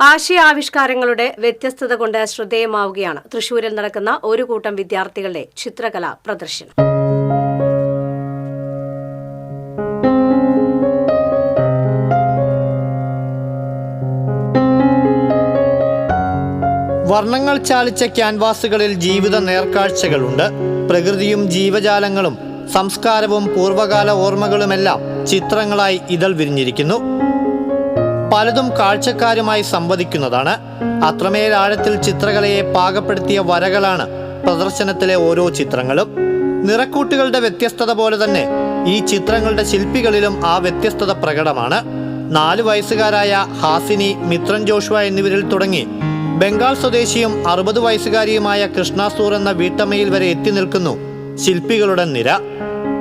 ആശയാവിഷ്കാരങ്ങളുടെ വ്യത്യസ്തത കൊണ്ട് ശ്രദ്ധേയമാവുകയാണ്. തൃശൂരിൽ നടക്കുന്ന ഒരു കൂട്ടം വിദ്യാർത്ഥികളുടെ ചിത്രകലാ പ്രദർശനം. വർണങ്ങൾ ചാലിച്ച ക്യാൻവാസുകളിൽ ജീവിത നേർക്കാഴ്ചകളുണ്ട്. പ്രകൃതിയും ജീവജാലങ്ങളും സംസ്കാരവും പൂർവകാല ഓർമ്മകളുമെല്ലാം ചിത്രങ്ങളായി ഇതൾ വിരിഞ്ഞിരിക്കുന്നു. പലതും കാഴ്ചക്കാരുമായി സംവദിക്കുന്നതാണ്. അത്രമേൽ ആഴത്തിൽ ചിത്രകലയെ പാകപ്പെടുത്തിയ വരകളാണ് പ്രദർശനത്തിലെ ഓരോ ചിത്രങ്ങളും. നിറക്കൂട്ടുകളുടെ വ്യത്യസ്തത പോലെ തന്നെ ഈ ചിത്രങ്ങളുടെ ശില്പികളിലും ആ വ്യത്യസ്തത പ്രകടമാണ്. നാല് വയസ്സുകാരായ ഹാസിനി മിത്രൻ ജോഷുവ എന്നിവരിൽ തുടങ്ങി. ബംഗാൾ സ്വദേശിയും അറുപത് വയസ്സുകാരിയുമായ കൃഷ്ണാസൂർ എന്ന വീട്ടമ്മയിൽ വരെ എത്തി നിൽക്കുന്നു ശില്പികളുടെ നിര.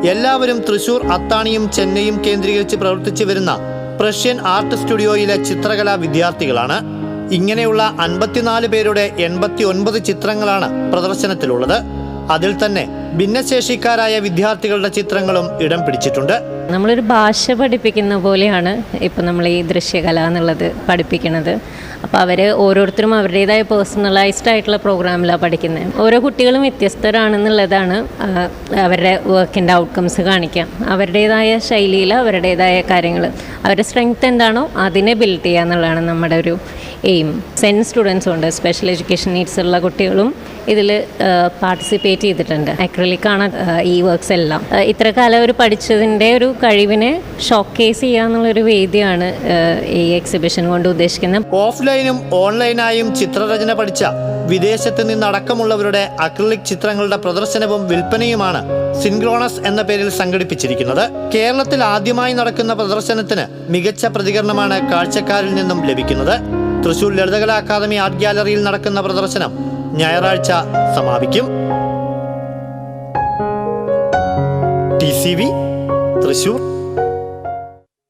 എല്ലാവരും തൃശൂർ അത്താണിയും ചെന്നൈയും കേന്ദ്രീകരിച്ച് പ്രവർത്തിച്ചു വരുന്ന പ്രഷ്യൻ ആർട്ട് സ്റ്റുഡിയോയിലെ ചിത്രകലാ വിദ്യാർത്ഥികളാണ്. ഇങ്ങനെയുള്ള അൻപത്തിനാല് പേരുടെ എൺപത്തി ഒൻപത് ചിത്രങ്ങളാണ് പ്രദർശനത്തിലുള്ളത്. അതിൽ തന്നെ ഭിന്നശേഷിക്കാരായ വിദ്യാർത്ഥികളുടെ ചിത്രങ്ങളും ഇടം പിടിച്ചിട്ടുണ്ട്. നമ്മളൊരു ഭാഷ പഠിപ്പിക്കുന്ന പോലെയാണ് ഇപ്പം നമ്മൾ ഈ ദൃശ്യകല എന്നുള്ളത് പഠിപ്പിക്കുന്നത് അപ്പോൾ അവർ ഓരോരുത്തരും അവരുടേതായ പേഴ്സണലൈസ്ഡ് ആയിട്ടുള്ള പ്രോഗ്രാമിലാണ് പഠിക്കുന്നത് ഓരോ കുട്ടികളും വ്യത്യസ്തരാണെന്നുള്ളതാണ് അവരുടെ വർക്കിന്റെ ഔട്ട്കംസ് കാണിക്കാം. അവരുടേതായ ശൈലിയിൽ അവരുടേതായ കാര്യങ്ങൾ അവരുടെ സ്ട്രെങ്ത് എന്താണോ അതിനെ ബിൽഡ് ചെയ്യുക എന്നുള്ളതാണ് നമ്മുടെ ഒരു എയിം സെൻ സ്റ്റുഡൻസും ഉണ്ട് സ്പെഷ്യൽ എഡ്യൂക്കേഷൻ നീഡ്സ് ഉള്ള കുട്ടികളും ഇതിൽ പാർട്ടിസിപ്പേറ്റ് ചെയ്തിട്ടുണ്ട്. അക്രലിക്കാണ് ഈ വർക്ക്സ് എല്ലാം. ഇത്ര കാലം ഒരു പഠിച്ചതിന്റെ ഒരു കഴിവിനെ ഷോക്കേസ് ചെയ്യുക എന്നുള്ളൊരു വേദിയാണ് ഈ എക്സിബിഷൻ കൊണ്ട് ഉദ്ദേശിക്കുന്നത്. ഓഫ്ലൈനും ഓൺലൈനായും ചിത്രരചന പഠിച്ച വിദേശത്ത് നിന്നടക്കമുള്ളവരുടെ അക്രിലിക് ചിത്രങ്ങളുടെ പ്രദർശനവും വിൽപ്പനയുമാണ് സിൻക്രോണസ് എന്ന പേരിൽ സംഘടിപ്പിച്ചിരിക്കുന്നത്. കേരളത്തിൽ ആദ്യമായി നടക്കുന്ന പ്രദർശനത്തിന് മികച്ച പ്രതികരണമാണ് കാഴ്ചക്കാരിൽ നിന്നും ലഭിക്കുന്നത്. തൃശൂർ ലളിതകലാ അക്കാദമി ആർട്ട് ഗ്യാലറിയിൽ നടക്കുന്ന പ്രദർശനം ഞായറാഴ്ച സമാപിക്കും. T C V Thrissur.